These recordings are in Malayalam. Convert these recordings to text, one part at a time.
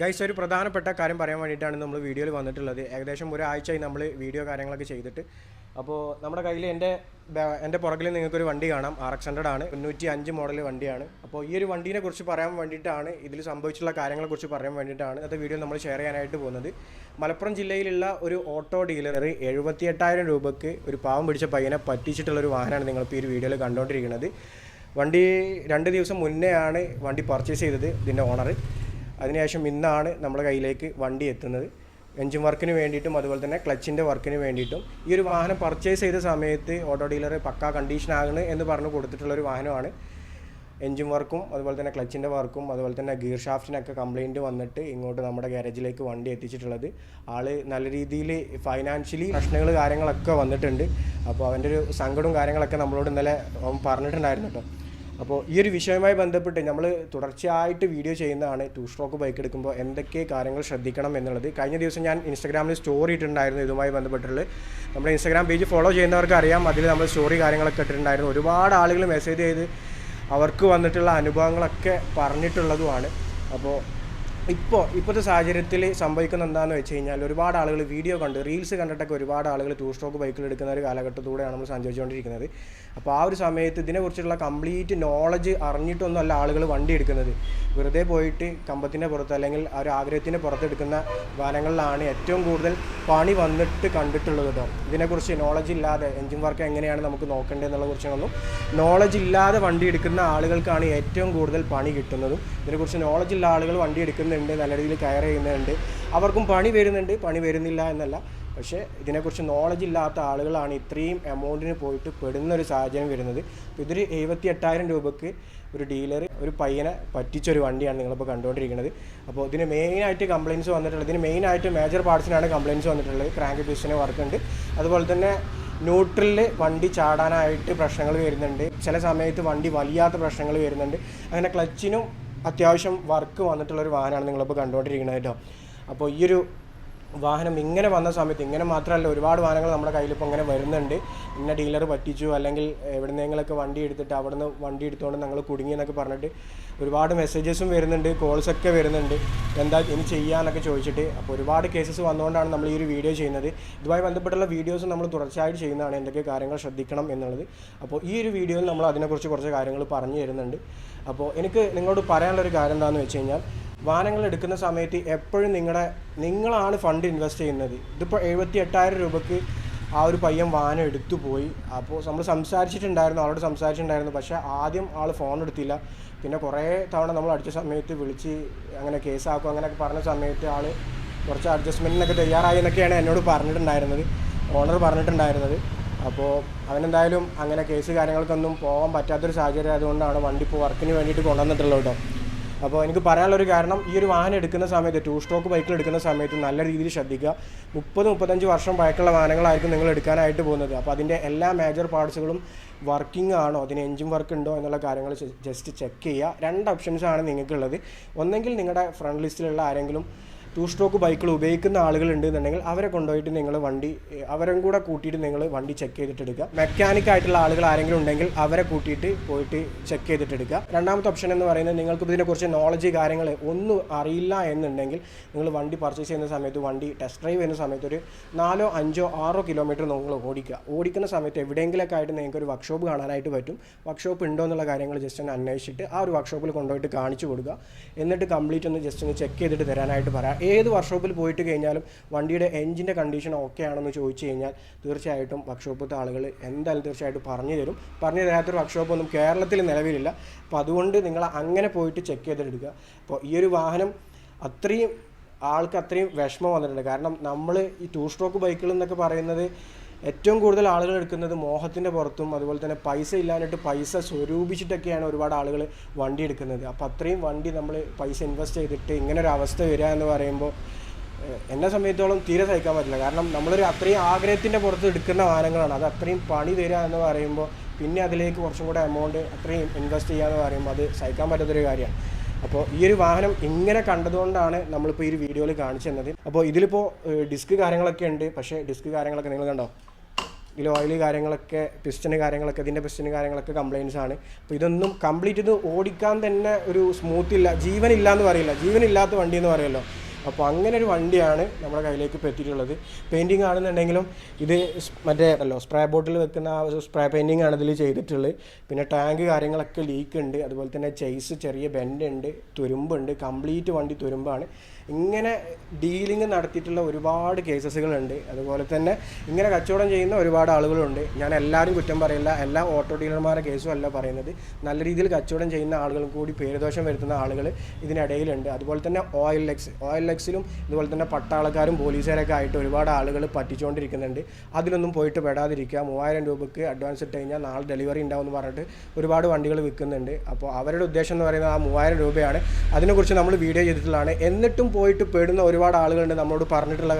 ഗൈസ് ഒരു പ്രധാനപ്പെട്ട കാര്യം പറയാൻ വേണ്ടിയിട്ടാണ് നമ്മൾ വീഡിയോയിൽ വന്നിട്ടുള്ളത്. ഏകദേശം ഒരാഴ്ചയായി നമ്മൾ വീഡിയോ കാര്യങ്ങളൊക്കെ ചെയ്തിട്ട്. അപ്പോൾ നമ്മുടെ കയ്യിൽ എന്റെ എന്റെ പുറകിൽ നിങ്ങൾക്കൊരു വണ്ടി കാണാം. ആർ എക്സ് ഹൺഡ്രഡ് ആണ്. തൊണ്ണൂറ്റി അഞ്ച് മോഡൽ വണ്ടിയാണ്. അപ്പോൾ ഈ ഒരു വണ്ടീനെ കുറിച്ച് പറയാൻ വേണ്ടിയിട്ടാണ് ഇതിൽ സംഭവിച്ചിട്ടുള്ള കാര്യങ്ങളെക്കുറിച്ച് പറയാൻ വേണ്ടിയിട്ടാണ് ഇന്നത്തെ വീഡിയോ നമ്മൾ ഷെയർ ചെയ്യാനായിട്ട് പോകുന്നത്. മലപ്പുറം ജില്ലയിലുള്ള ഒരു ഓട്ടോ ഡീലർ എഴുപത്തി എട്ടായിരം രൂപയ്ക്ക് ഒരു പാവം പിടിച്ച പയ്യനെ പറ്റിച്ചിട്ടുള്ള ഒരു വാഹനമാണ് നിങ്ങളിപ്പോൾ ഈ ഒരു വീഡിയോയിൽ കണ്ടുകൊണ്ടിരിക്കുന്നത് വണ്ടി രണ്ട് ദിവസം മുന്നേ ആണ് വണ്ടി പർച്ചേസ് ചെയ്തത് ഇതിന്റെ ഓണർ അതിനുശേഷം ഇന്നാണ് നമ്മുടെ കയ്യിലേക്ക് വണ്ടി എത്തുന്നത്. എൻജിൻ വർക്കിന് വേണ്ടിയിട്ടും അതുപോലെ തന്നെ ക്ലച്ചിന്റെ വർക്കിന് വേണ്ടിയിട്ടും. ഈ ഒരു വാഹനം പർച്ചേസ് ചെയ്ത സമയത്ത് ഓട്ടോ ഡീലർ പക്കാ കണ്ടീഷൻ ആകണ് എന്ന് പറഞ്ഞ് കൊടുത്തിട്ടുള്ള ഒരു വാഹനമാണ്. എൻജിൻ വർക്കും അതുപോലെ തന്നെ ക്ലച്ചിന്റെ വർക്കും അതുപോലെ തന്നെ ഗിയർ ഷാഫ്റ്റിനൊക്കെ കംപ്ലയിന്റ് വന്നിട്ട് ഇങ്ങോട്ട് നമ്മുടെ ഗാരേജിലേക്ക് വണ്ടി എത്തിച്ചിട്ടുള്ളത്. ആൾ നല്ല രീതിയിൽ ഫൈനാൻഷ്യലി പ്രശ്നങ്ങൾ കാര്യങ്ങളൊക്കെ വന്നിട്ടുണ്ട്. അപ്പോൾ അവന്റെ ഒരു സങ്കടവും കാര്യങ്ങളൊക്കെ നമ്മളോട് ഇന്നലെ പറഞ്ഞിട്ടുണ്ടായിരുന്നു കേട്ടോ. അപ്പോൾ ഈ ഒരു വിഷയവുമായി ബന്ധപ്പെട്ട് നമ്മൾ തുടർച്ചയായിട്ട് വീഡിയോ ചെയ്യുന്നതാണ് ടു സ്ട്രോക്ക് ബൈക്ക് എടുക്കുമ്പോൾ എന്തൊക്കെ കാര്യങ്ങൾ ശ്രദ്ധിക്കണം എന്നുള്ളത്. കഴിഞ്ഞ ദിവസം ഞാൻ ഇൻസ്റ്റാഗ്രാമിൽ സ്റ്റോറി ഇട്ടിട്ടുണ്ടായിരുന്നു ഇതുമായി ബന്ധപ്പെട്ടുള്ളത് നമ്മുടെ ഇൻസ്റ്റാഗ്രാം പേജ് ഫോളോ ചെയ്യുന്നവർക്ക് അറിയാം. അതിൽ നമ്മൾ സ്റ്റോറി കാര്യങ്ങളൊക്കെ ഇട്ടിട്ടുണ്ടായിരുന്നു. ഒരുപാട് ആളുകൾ മെസ്സേജ് ചെയ്ത് അവർക്ക് വന്നിട്ടുള്ള അനുഭവങ്ങളൊക്കെ പറഞ്ഞിട്ടുള്ളതുമാണ്. അപ്പോൾ ഇപ്പോൾ ഇപ്പോഴത്തെ സാഹചര്യത്തിൽ സംഭവിക്കുന്ന എന്താണെന്ന് വെച്ച് കഴിഞ്ഞാൽ ഒരുപാട് ആളുകൾ വീഡിയോ കണ്ട് റീൽസ് കണ്ടിട്ടൊക്കെ ഒരുപാട് ആളുകൾ ടൂ സ്ട്രോക്ക് ബൈക്കിൽ എടുക്കുന്ന ഒരു കാലഘട്ടത്തിലൂടെയാണ് നമ്മൾ സഞ്ചരിച്ചുകൊണ്ടിരിക്കുന്നത് അപ്പോൾ ആ ഒരു സമയത്ത് ഇതിനെക്കുറിച്ചുള്ള കംപ്ലീറ്റ് നോളജ് അറിഞ്ഞിട്ടൊന്നുമല്ല ആളുകൾ വണ്ടി എടുക്കുന്നത്. വെറുതെ പോയിട്ട് കമ്പത്തിന്റെ പുറത്ത് അല്ലെങ്കിൽ ആ ഒരു ആഗ്രഹത്തിന്റെ പുറത്തെടുക്കുന്ന വാനങ്ങളിലാണ് ഏറ്റവും കൂടുതൽ പണി വന്നിട്ട് കണ്ടിട്ടുള്ളത് കേട്ടോ. ഇതിനെക്കുറിച്ച് നോളജ് ഇല്ലാതെ എൻജിൻ വർക്ക് എങ്ങനെയാണ് നമുക്ക് നോക്കേണ്ടത് എന്നുള്ള കുറിച്ചൊന്നും നോളജ് ഇല്ലാതെ വണ്ടി എടുക്കുന്ന ആളുകൾക്കാണ് ഏറ്റവും കൂടുതൽ പണി കിട്ടുന്നതും ഇതിനെക്കുറിച്ച് നോളജ് ഉള്ള ആളുകൾ വണ്ടി എടുക്കുന്നുണ്ട് നല്ല രീതിയിൽ കെയർ ചെയ്യുന്നുണ്ട്. അവർക്കും പണി വരുന്നുണ്ട് പണി വരുന്നില്ല എന്നല്ല. പക്ഷേ ഇതിനെക്കുറിച്ച് നോളജ് ഇല്ലാത്ത ആളുകളാണ് ഇത്രയും എമൗണ്ടിന് പോയിട്ട് പെടുന്ന ഒരു സാഹചര്യം വരുന്നത്. അപ്പോൾ ഇതൊരു എഴുപത്തി എട്ടായിരം രൂപയ്ക്ക് ഒരു ഡീലർ ഒരു പയ്യനെ പറ്റിച്ചൊരു വണ്ടിയാണ് നിങ്ങളിപ്പോൾ കണ്ടുകൊണ്ടിരിക്കുന്നത്. അപ്പോൾ ഇതിന് മെയിനായിട്ട് കംപ്ലയിൻസ് വന്നിട്ടുള്ളത് ഇതിന് മെയിനായിട്ട് മേജർ പാർട്സിനാണ് കംപ്ലയിൻസ് വന്നിട്ടുള്ളത്. ക്രാങ്ക് പീസിന് വർക്കുണ്ട് അതുപോലെ തന്നെ ന്യൂട്രലിൽ വണ്ടി ചാടാനായിട്ട് പ്രശ്നങ്ങൾ വരുന്നുണ്ട്. ചില സമയത്ത് വണ്ടി വലിയാത്ത പ്രശ്നങ്ങൾ വരുന്നുണ്ട്. അങ്ങനെ ക്ലച്ചിനും അത്യാവശ്യം വർക്ക് വന്നിട്ടുള്ളൊരു വാഹനമാണ് നിങ്ങളിപ്പോൾ കണ്ടുകൊണ്ടിരിക്കുന്നത് കേട്ടോ അപ്പോൾ ഈ ഒരു വാഹനം ഇങ്ങനെ വന്ന സമയത്ത് ഇങ്ങനെ മാത്രമല്ല ഒരുപാട് വാഹനങ്ങൾ നമ്മുടെ കയ്യിലിപ്പോൾ ഇങ്ങനെ വരുന്നുണ്ട്. ഇന്ന ഡീലർ പറ്റിച്ചു അല്ലെങ്കിൽ എവിടുന്നെങ്കിലൊക്കെ വണ്ടി എടുത്തിട്ട് അവിടെ നിന്ന് വണ്ടി എടുത്തുകൊണ്ട് ഞങ്ങൾ കുടുങ്ങി എന്നൊക്കെ പറഞ്ഞിട്ട് ഒരുപാട് മെസ്സേജസും വരുന്നുണ്ട് കോൾസൊക്കെ വരുന്നുണ്ട്. എന്താ ഇനി ചെയ്യാനൊക്കെ ചോദിച്ചിട്ട് അപ്പോൾ ഒരുപാട് കേസസ് വന്നുകൊണ്ടാണ് നമ്മൾ ഈ ഒരു വീഡിയോ ചെയ്യുന്നത്. ഇതുമായി ബന്ധപ്പെട്ടുള്ള വീഡിയോസ് നമ്മൾ തുടർച്ചയായിട്ട് ചെയ്യുന്നതാണ് എന്തൊക്കെ കാര്യങ്ങൾ ശ്രദ്ധിക്കണം എന്നുള്ളത്. അപ്പോൾ ഈ ഒരു വീഡിയോയിൽ നമ്മൾ അതിനെക്കുറിച്ച് കുറച്ച് കാര്യങ്ങൾ പറഞ്ഞു തരുന്നുണ്ട്. അപ്പോൾ എനിക്ക് നിങ്ങളോട് പറയാനുള്ളൊരു കാര്യം എന്താണെന്ന് വെച്ച് കഴിഞ്ഞാൽ വാഹനങ്ങൾ എടുക്കുന്ന സമയത്ത് എപ്പോഴും നിങ്ങളുടെ നിങ്ങളാണ് ഫണ്ട് ഇൻവെസ്റ്റ് ചെയ്യുന്നത്. ഇതിപ്പോൾ എഴുപത്തി എട്ടായിരം രൂപയ്ക്ക് ആ ഒരു പയ്യൻ വാഹനം എടുത്തു പോയി. അപ്പോൾ നമ്മൾ സംസാരിച്ചിട്ടുണ്ടായിരുന്നു ആളോട് സംസാരിച്ചിട്ടുണ്ടായിരുന്നു. പക്ഷേ ആദ്യം ആൾ ഫോൺ എടുത്തില്ല. പിന്നെ കുറേ തവണ നമ്മൾ അടിച്ച സമയത്ത് വിളിച്ച് അങ്ങനെ കേസാക്കും അങ്ങനെയൊക്കെ പറഞ്ഞ സമയത്ത് ആൾ കുറച്ച് അഡ്ജസ്റ്റ്മെന്റിനൊക്കെ തയ്യാറായി എന്നൊക്കെയാണ് എന്നോട് പറഞ്ഞിട്ടുണ്ടായിരുന്നത്. ഓണർ പറഞ്ഞിട്ടുണ്ടായിരുന്നത്. അപ്പോൾ അവനെന്തായാലും അങ്ങനെ കേസ് കാര്യങ്ങൾക്കൊന്നും പോകാൻ പറ്റാത്തൊരു സാഹചര്യം ആയതുകൊണ്ടാണ് വണ്ടി ഇപ്പോൾ വർക്കിന് വേണ്ടിയിട്ട് കൊണ്ടുവന്നിട്ടുള്ളത് കേട്ടോ. അപ്പോൾ എനിക്ക് പറയാനുള്ളൊരു കാരണം ഈ ഒരു വാഹനം എടുക്കുന്ന സമയത്ത് ടു സ്ട്രോക്ക് ബൈക്കിൽ എടുക്കുന്ന സമയത്ത് നല്ല രീതിയിൽ ശ്രദ്ധിക്കുക. മുപ്പത് മുപ്പത്തഞ്ച് വർഷം പഴക്കമുള്ള വാഹനങ്ങളായിരിക്കും നിങ്ങൾ എടുക്കാനായിട്ട് പോകുന്നത്. അപ്പോൾ അതിന്റെ എല്ലാ മേജർ പാർട്സുകളും വർക്കിംഗ് ആണോ അതിന് എഞ്ചിൻ വർക്ക് ഉണ്ടോ എന്നുള്ള കാര്യങ്ങൾ ജസ്റ്റ് ചെക്ക് ചെയ്യുക. രണ്ട് ഓപ്ഷൻസ് ആണ് നിങ്ങൾക്കുള്ളത്. ഒന്നെങ്കിൽ നിങ്ങളുടെ ഫ്രണ്ട് ലിസ്റ്റിലുള്ള ആരെങ്കിലും ടൂ സ്ട്രോക്ക് ബൈക്കുകൾ ഉപയോഗിക്കുന്ന ആളുകൾ ഉണ്ടെന്നുണ്ടെങ്കിൽ അവരെ കൊണ്ടുപോയിട്ട് നിങ്ങൾ വണ്ടി അവരും കൂടെ കൂട്ടിയിട്ട് നിങ്ങൾ വണ്ടി ചെക്ക് ചെയ്തിട്ട് എടുക്കുക. മെക്കാനിക് ആയിട്ടുള്ള ആളുകൾ ആരെങ്കിലും ഉണ്ടെങ്കിൽ അവരെ കൂട്ടിയിട്ട് പോയിട്ട് ചെക്ക് ചെയ്തിട്ട് എടുക്കുക. രണ്ടാമത്തെ ഓപ്ഷൻ എന്ന് പറയുന്നത് നിങ്ങൾക്ക് ഇതിനെക്കുറിച്ച് നോളജ് കാര്യങ്ങൾ ഒന്നും അറിയില്ല എന്നുണ്ടെങ്കിൽ നിങ്ങൾ വണ്ടി പർച്ചേസ് ചെയ്യുന്ന സമയത്ത് വണ്ടി ടെസ്റ്റ് ഡ്രൈവ് ചെയ്യുന്ന സമയത്ത് ഒരു നാലോ അഞ്ചോ ആറോ കിലോമീറ്റർ നിങ്ങൾ ഓടിക്കുക. ഓടിക്കുന്ന സമയത്ത് എവിടെയെങ്കിലൊക്കെ ആയിട്ട് നിങ്ങൾക്ക് ഒരു വർക്ക്ഷോപ്പ് കാണാനായിട്ട് പറ്റും. വർക്ക്ഷോപ്പ് ഉണ്ടോ എന്നുള്ള കാര്യങ്ങൾ ജസ്റ്റ് ഒന്ന് അന്വേഷിച്ചിട്ട് ആ ഒരു വർക്ക്ഷോപ്പിൽ കൊണ്ടുപോയിട്ട് കാണിച്ചു കൊടുക്കുക. എന്നിട്ട് കംപ്ലീറ്റ് ഒന്ന് ജസ്റ്റ് ഒന്ന് ചെക്ക് ചെയ്തിട്ട് തരാനായിട്ട് പറയാം. ഏത് വർക്ക്ഷോപ്പിൽ പോയിട്ട് കഴിഞ്ഞാലും വണ്ടിയുടെ എഞ്ചിന്റെ കണ്ടീഷൻ ഓക്കെ ആണെന്ന് ചോദിച്ചു കഴിഞ്ഞാൽ തീർച്ചയായിട്ടും വർക്ക്ഷോപ്പിലത്തെ ആളുകൾ എന്തായാലും തീർച്ചയായിട്ടും പറഞ്ഞു തരും. പറഞ്ഞു തരാത്തൊരു വർക്ക്ഷോപ്പൊന്നും കേരളത്തിൽ നിലവിലില്ല. അപ്പോൾ അതുകൊണ്ട് നിങ്ങൾ അങ്ങനെ പോയിട്ട് ചെക്ക് ചെയ്തെടുക്കുക. അപ്പോൾ ഈ ഒരു വാഹനം അത്രയും ആൾക്ക് അത്രയും വിഷമം വന്നിട്ടുണ്ട്. കാരണം നമ്മൾ ഈ ടൂ സ്ട്രോക്ക് ബൈക്കുകൾ എന്നൊക്കെ പറയുന്നത് ഏറ്റവും കൂടുതൽ ആളുകൾ എടുക്കുന്നത് മോഹത്തിന്റെ പുറത്തും അതുപോലെ തന്നെ പൈസ ഇല്ലാഞ്ഞിട്ട് പൈസ സ്വരൂപിച്ചിട്ടൊക്കെയാണ് ഒരുപാട് ആളുകൾ വണ്ടി എടുക്കുന്നത്. അപ്പോൾ അത്രയും വണ്ടി നമ്മൾ പൈസ ഇൻവെസ്റ്റ് ചെയ്തിട്ട് ഇങ്ങനെ ഒരു അവസ്ഥ വരിക എന്ന് പറയുമ്പോൾ എന്നെ സംബന്ധിച്ചോളം തീരെ സഹിക്കാൻ പറ്റില്ല. കാരണം നമ്മളൊരു അത്രയും ആഗ്രഹത്തിന്റെ പുറത്ത് എടുക്കുന്ന വാഹനങ്ങളാണ്. അത് അത്രയും പണി തരിക എന്ന് പറയുമ്പോൾ പിന്നെ അതിലേക്ക് കുറച്ചും കൂടെ എമൗണ്ട് അത്രയും ഇൻവെസ്റ്റ് ചെയ്യുക എന്ന് പറയുമ്പോൾ അത് സഹിക്കാൻ പറ്റാത്തൊരു കാര്യമാണ്. അപ്പോൾ ഈ ഒരു വാഹനം ഇങ്ങനെ കണ്ടതുകൊണ്ടാണ് നമ്മളിപ്പോൾ ഈ ഒരു വീഡിയോയിൽ കാണിച്ചു തന്നത്. അപ്പോൾ ഇതിലിപ്പോൾ ഡിസ്ക് കാര്യങ്ങളൊക്കെ ഉണ്ട്. പക്ഷേ ഡിസ്ക് കാര്യങ്ങളൊക്കെ നിങ്ങൾ കണ്ടോ? ഇതിൽ ഓയിൽ കാര്യങ്ങളൊക്കെ പിസ്റ്റന് കാര്യങ്ങളൊക്കെ ഇതിന്റെ പിസ്റ്റന് കാര്യങ്ങളൊക്കെ കംപ്ലയിൻസ് ആണ്. അപ്പോൾ ഇതൊന്നും കംപ്ലീറ്റ് ഇത് ഓടിക്കാൻ തന്നെ ഒരു സ്മൂത്ത് ഇല്ല ജീവനില്ല എന്ന് പറയില്ല. ജീവനില്ലാത്ത വണ്ടി എന്ന് പറയുമല്ലോ അപ്പോൾ അങ്ങനെ ഒരു വണ്ടിയാണ് നമ്മുടെ കയ്യിലേക്ക് ഇപ്പോൾ എത്തിയിട്ടുള്ളത്. പെയിന്റിങ് ആണെന്നുണ്ടെങ്കിലും ഇത് മറ്റേ അല്ലോ സ്പ്രേ ബോട്ടിൽ വെക്കുന്ന ആ സ്പ്രേ പെയിന്റിങ് ആണ് ഇതിൽ ചെയ്തിട്ടുള്ളത്. പിന്നെ ടാങ്ക് കാര്യങ്ങളൊക്കെ ലീക്ക് ഉണ്ട്. അതുപോലെ തന്നെ ചെയ്സ് ചെറിയ ബെൻഡ് ഉണ്ട് തുരുമ്പുണ്ട് കംപ്ലീറ്റ് വണ്ടി തുരുമ്പാണ്. ഇങ്ങനെ ഡീലിംഗ് നടത്തിയിട്ടുള്ള ഒരുപാട് കേസസുകളുണ്ട് അതുപോലെ തന്നെ ഇങ്ങനെ കച്ചവടം ചെയ്യുന്ന ഒരുപാട് ആളുകളുണ്ട്. ഞാൻ എല്ലാവരും കുറ്റം പറയില്ല. എല്ലാ ഓട്ടോ ഡീലർമാരുടെ കേസും അല്ല പറയുന്നത്. നല്ല രീതിയിൽ കച്ചവടം ചെയ്യുന്ന ആളുകളും കൂടി പേരുദോഷം വരുത്തുന്ന ആളുകൾ ഇതിനിടയിലുണ്ട്. അതുപോലെ തന്നെ ഓയിൽ ലെക്സ് ഓയിൽ ലെക്സിലും ഇതുപോലെ തന്നെ പട്ടാളക്കാരും പോലീസുകാരൊക്കെ ആയിട്ട് ഒരുപാട് ആളുകൾ പറ്റിച്ചുകൊണ്ടിരിക്കുന്നുണ്ട് അതിലൊന്നും പോയിട്ട് പെടാതിരിക്കുക. മൂവായിരം രൂപയ്ക്ക് അഡ്വാൻസ് ഇട്ട് കഴിഞ്ഞാൽ നാളെ ഡെലിവറി ഉണ്ടാവും എന്ന് പറഞ്ഞിട്ട് ഒരുപാട് വണ്ടികൾ വിൽക്കുന്നുണ്ട്. അപ്പോൾ അവരുടെ ഉദ്ദേശം എന്ന് പറയുന്നത് ആ മൂവായിരം രൂപയാണ്. അതിനെക്കുറിച്ച് നമ്മൾ വീഡിയോ ചെയ്തിട്ടുള്ളതാണ്. എന്നിട്ടും പോയിട്ട് പെടുന്ന ഒരുപാട് ആളുകളുണ്ട് നമ്മളോട് പറഞ്ഞിട്ടുള്ള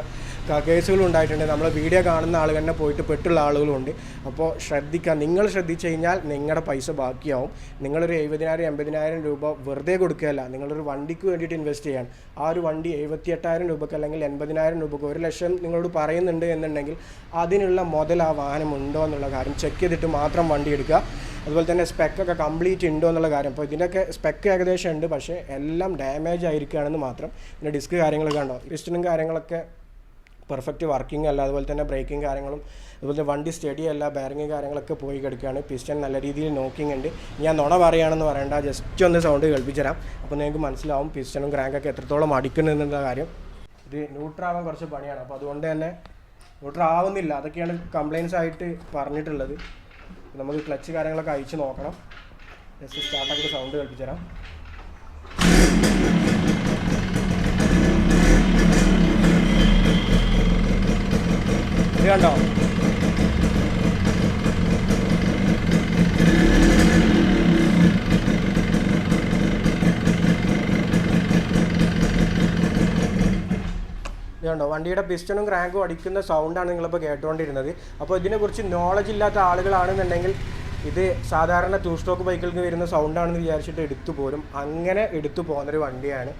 കേസുകളും ഉണ്ടായിട്ടുണ്ട്. നമ്മൾ വീഡിയോ കാണുന്ന ആൾ തന്നെ പോയിട്ട് പെട്ടുള്ള ആളുകളുണ്ട്. അപ്പോൾ ശ്രദ്ധിക്കുക നിങ്ങൾ ശ്രദ്ധിച്ചു കഴിഞ്ഞാൽ നിങ്ങളുടെ പൈസ ബാക്കിയാവും. നിങ്ങളൊരു എഴുപതിനായിരം എൺപതിനായിരം രൂപ വെറുതെ കൊടുക്കുകയല്ല. നിങ്ങളൊരു വണ്ടിക്ക് വേണ്ടിയിട്ട് ഇൻവെസ്റ്റ് ചെയ്യാൻ ആ ഒരു വണ്ടി എഴുപത്തി എട്ടായിരം രൂപക്ക് അല്ലെങ്കിൽ എൺപതിനായിരം രൂപക്ക് ഒരു ലക്ഷം നിങ്ങളോട് പറയുന്നുണ്ട് എന്നുണ്ടെങ്കിൽ അതിനുള്ള മുതൽ ആ വാഹനം ഉണ്ടോ എന്നുള്ള കാര്യം ചെക്ക് ചെയ്തിട്ട് മാത്രം വണ്ടി എടുക്കുക. അതുപോലെ തന്നെ സ്പെക്കൊക്കെ കംപ്ലീറ്റ് ഉണ്ടോ എന്നുള്ള കാര്യം. അപ്പോൾ ഇതിന്റെയൊക്കെ സ്പെക്ക് ഏകദേശം ഉണ്ട്. പക്ഷേ എല്ലാം ഡാമേജ് ആയിരിക്കുകയാണെന്ന് മാത്രം പിന്നെ ഡിസ്ക് കാര്യങ്ങളൊക്കെ ഉണ്ടോ പിസ്റ്റനും കാര്യങ്ങളൊക്കെ പെർഫെക്റ്റ് വർക്കിംഗ് അല്ല അതുപോലെ തന്നെ ബ്രേക്കിംഗ് കാര്യങ്ങളും അതുപോലെ തന്നെ വണ്ടി സ്റ്റഡി അല്ല ബാരിങ് കാര്യങ്ങളൊക്കെ പോയി കിടക്കുകയാണ്. പിസ്റ്റൻ നല്ല രീതിയിൽ നോക്കിംഗ് ഉണ്ട്. ഞാൻ നുണ പറയുകയാണെന്ന് പറയണ്ട ജസ്റ്റ് ഒന്ന് സൗണ്ട് കേൾപ്പിച്ചുതരാം. അപ്പോൾ നിങ്ങൾക്ക് മനസ്സിലാവും പിസ്റ്റനും ക്രാങ്കൊക്കെ എത്രത്തോളം അടിക്കുന്നുന്നുള്ള കാര്യം. ഇത് ന്യൂട്രാവാൻ കുറച്ച് പണിയാണ്. അപ്പോൾ അതുകൊണ്ട് തന്നെ ന്യൂട്രാവുന്നില്ല അതൊക്കെയാണ് കംപ്ലയിൻസ് ആയിട്ട് പറഞ്ഞിട്ടുള്ളത്. നമുക്ക് ക്ലച്ച് കാര്യങ്ങളൊക്കെ അയച്ച് നോക്കണം. ജസ്റ്റ് സ്റ്റാർട്ടാക്കി സൗണ്ട് കേൾപ്പിച്ചുതരാം. ഇത് കണ്ടോ? ഇത് കണ്ടോ? വണ്ടിയുടെ പിസ്റ്റണും ക്രാങ്കും അടിക്കുന്ന സൗണ്ടാണ് നിങ്ങളിപ്പോൾ കേട്ടുകൊണ്ടിരുന്നത് അപ്പോൾ ഇതിനെക്കുറിച്ച് നോളജ് ഇല്ലാത്ത ആളുകളാണെന്നുണ്ടെങ്കിൽ ഇത് സാധാരണ ടൂ സ്റ്റോക്ക് ബൈക്കുകൾക്ക് വരുന്ന സൗണ്ടാണെന്ന് വിചാരിച്ചിട്ട് എടുത്തു പോരും അങ്ങനെ എടുത്തു പോകുന്നൊരു വണ്ടിയാണ്.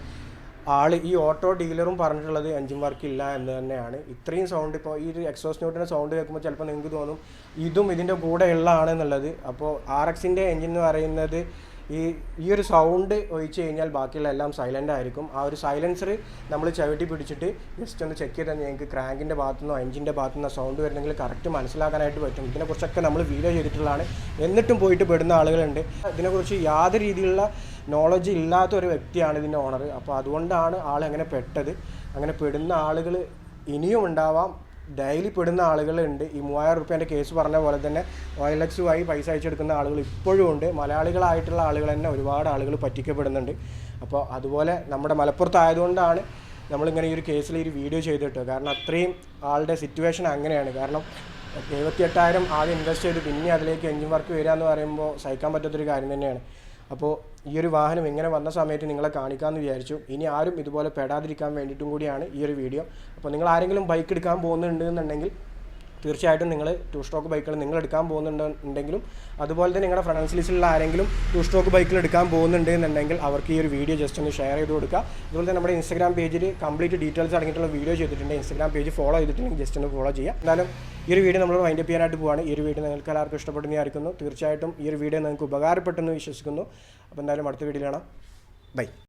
ആൾ ഈ ഓട്ടോ ഡീലറും പറഞ്ഞിട്ടുള്ളത് എഞ്ചിൻ വർക്ക് ഇല്ല എന്ന് തന്നെയാണ്. ഇത്രയും സൗണ്ട് ഇപ്പോൾ ഈ ഒരു എക്സോസ് ന്യൂട്ടിന്റെ സൗണ്ട് കേൾക്കുമ്പോൾ ചിലപ്പോൾ നിങ്ങൾക്ക് തോന്നും ഇതും ഇതിന്റെ കൂടെ ഉള്ളതാണെന്നുള്ളത് അപ്പോൾ ആർ എക്സിന്റെ എഞ്ചിൻ എന്ന് പറയുന്നത് ഈ ഈ ഒരു സൗണ്ട് ഒഴിച്ച് കഴിഞ്ഞാൽ ബാക്കിയുള്ള എല്ലാം സൈലന്റ് ആയിരിക്കും. ആ ഒരു സൈലൻസർ നമ്മൾ ചവിട്ടി പിടിച്ചിട്ട് ജസ്റ്റ് ഒന്ന് ചെക്ക് ചെയ്താൽ ഞങ്ങൾക്ക് ക്രാങ്കിന്റെ ഭാഗത്തുനിന്നോ എഞ്ചിന്റെ ഭാഗത്തുനിന്നോ സൗണ്ട് വരുന്നെങ്കിൽ കറക്റ്റ് മനസ്സിലാക്കാനായിട്ട് പറ്റും. ഇതിനെക്കുറിച്ചൊക്കെ നമ്മൾ വീഡിയോ ചെയ്തിട്ടുള്ളതാണ്. എന്നിട്ടും പോയിട്ട് പെടുന്ന ആളുകളുണ്ട്. ഇതിനെക്കുറിച്ച് യാതൊരു രീതിയിലുള്ള നോളജ് ഇല്ലാത്ത ഒരു വ്യക്തിയാണ് ഇതിന്റെ ഓണർ അപ്പോൾ അതുകൊണ്ടാണ് ആൾ അങ്ങനെ പെട്ടത്. അങ്ങനെ പെടുന്ന ആളുകൾ ഇനിയും ഉണ്ടാവാം. ഡെയിലി പെടുന്ന ആളുകളുണ്ട്. ഈ മൂവായിരം റുപ്യേന്റെ കേസ് പറഞ്ഞ പോലെ തന്നെ എക്സ് വഴി പൈസ അയച്ചെടുക്കുന്ന ആളുകൾ ഇപ്പോഴും ഉണ്ട്. മലയാളികളായിട്ടുള്ള ആളുകൾ തന്നെ ഒരുപാട് ആളുകൾ പറ്റിക്കപ്പെടുന്നുണ്ട്. അപ്പോൾ അതുപോലെ നമ്മുടെ മലപ്പുറത്തായതുകൊണ്ടാണ് നമ്മളിങ്ങനെ ഈ ഒരു കേസിൽ ഈ ഒരു വീഡിയോ ചെയ്തിട്ട് കാരണം അത്രയും ആളുടെ സിറ്റുവേഷൻ അങ്ങനെയാണ്. കാരണം എഴുപത്തിയെട്ടായിരം ആദ്യം ഇൻവെസ്റ്റ് ചെയ്ത് പിന്നെ അതിലേക്ക് എഞ്ചിൻ വർക്ക് വരിക എന്ന് പറയുമ്പോൾ സഹിക്കാൻ പറ്റാത്തൊരു കാര്യം തന്നെയാണ്. അപ്പോൾ ഈ ഒരു വാഹനം ഇങ്ങനെ വന്ന സമയത്ത് നിങ്ങളെ കാണിക്കാമെന്ന് വിചാരിച്ചു. ഇനി ആരും ഇതുപോലെ പെടാതിരിക്കാൻ വേണ്ടിയിട്ടും കൂടിയാണ് ഈ ഒരു വീഡിയോ. അപ്പോൾ നിങ്ങൾ ആരെങ്കിലും ബൈക്ക് എടുക്കാൻ പോകുന്നുണ്ട് എന്നുണ്ടെങ്കിൽ തീർച്ചയായിട്ടും നിങ്ങൾ ടു സ്ട്രോക്ക് ബൈക്കുകൾ നിങ്ങൾ എടുക്കാൻ പോകുന്നുണ്ടെങ്കിലും അതുപോലെ തന്നെ നിങ്ങളുടെ ഫ്രണ്ട്സ് ലിസ്റ്റിലുള്ള ആരെങ്കിലും ടു സ്ട്രോക്ക് ബൈക്കിൽ എടുക്കാൻ പോകുന്നുണ്ട് എന്നുണ്ടെങ്കിൽ അവർക്ക് ഈ ഒരു വീഡിയോ ജസ്റ്റ് ഒന്ന് ഷെയർ ചെയ്ത് കൊടുക്കുക. അതുപോലെ തന്നെ നമ്മുടെ ഇൻസ്റ്റാഗ്രാം പേജിൽ കംപ്ലീറ്റ് ഡീറ്റെയിൽസ് അടങ്ങിയിട്ടുള്ള വീഡിയോ ചെയ്തിട്ടുണ്ട്. ഇൻസ്റ്റാഗ്രാം പേജ് ഫോളോ ചെയ്തിട്ടുണ്ടെങ്കിൽ ജസ്റ്റ് ഒന്ന് ഫോളോ ചെയ്യുക. എന്തായാലും ഈ ഒരു വീഡിയോ നമ്മൾ വൈൻഡപ്പ് ചെയ്യാനായിട്ട് പോവാണ്. ഈ ഒരു വീഡിയോ നിങ്ങൾക്ക് എല്ലാവർക്കും ഇഷ്ടപ്പെടുന്ന ആയിരിക്കുന്നു തീർച്ചയായിട്ടും ഈ ഒരു വീഡിയോ നിങ്ങൾക്ക് ഉപകാരപ്പെട്ടെന്ന് വിശ്വസിക്കുന്നു. അപ്പോൾ എന്തായാലും അടുത്ത വീഡിയോ കാണാം. ബൈ